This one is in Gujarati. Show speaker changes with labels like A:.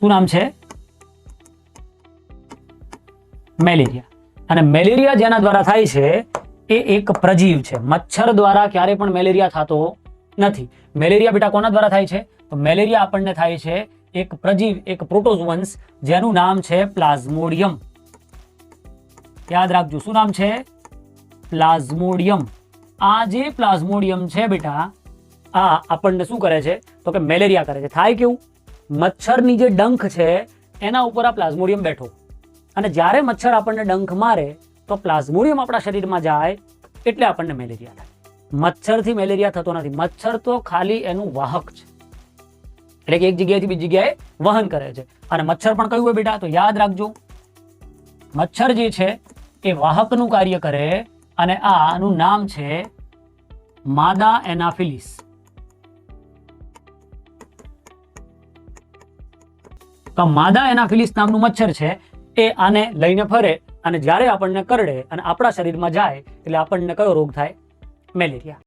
A: શું નામ છે? મેલેરિયા. અને મેલેરિયા જેના દ્વારા થાય છે, એ એક પ્રજીવ છે. મચ્છર દ્વારા ક્યારે પણ મેલેરિયા થતો નથી. મેલેરિયા બેટા કોના દ્વારા થાય છે? તો મેલેરિયા આપણને થાય છે એક પ્રજીવ, એક પ્રોટોઝવંશ જેનું નામ છે પ્લાઝ્મોડિયમ. યાદ રાખજો, શું નામ છે? પ્લાઝ્મોડિયમ. આ જે પ્લાઝ્મોડિયમ છે બેટા, આ આપણને શું કરે છે? તો કે મેલેરિયા કરે છે. થાય કેવું? મચ્છરની જે ડંખ છે, એના ઉપર આ પ્લાઝ્મોડિયમ બેઠો. અને જ્યારે મચ્છર આપણને ડંખ મારે, તો પ્લાઝ્મોડિયમ આપણા શરીરમાં જાય એટલે આપણને મેલેરિયા થાય. મચ્છરથી મેલેરિયા થતો નથી. મચ્છર તો ખાલી એનું વાહક છે. એટલે કે એક જગ્યાએથી બીજી જગ્યાએ વહન કરે છે. અને મચ્છર પણ કયું હોય બેટા? તો યાદ રાખજો. મચ્છર જે છે, એ વાહકનું કાર્ય કરે અને આનું નામ છે માદા એનાફિલિસ. તો માદા એનાફિલિસ નામનું મચ્છર છે, એ આને લઈને ફરે અને જ્યારે આપણને કરડે અને આપણા શરીરમાં જાય, એટલે આપણને કયો રોગ થાય? મેલેરિયા.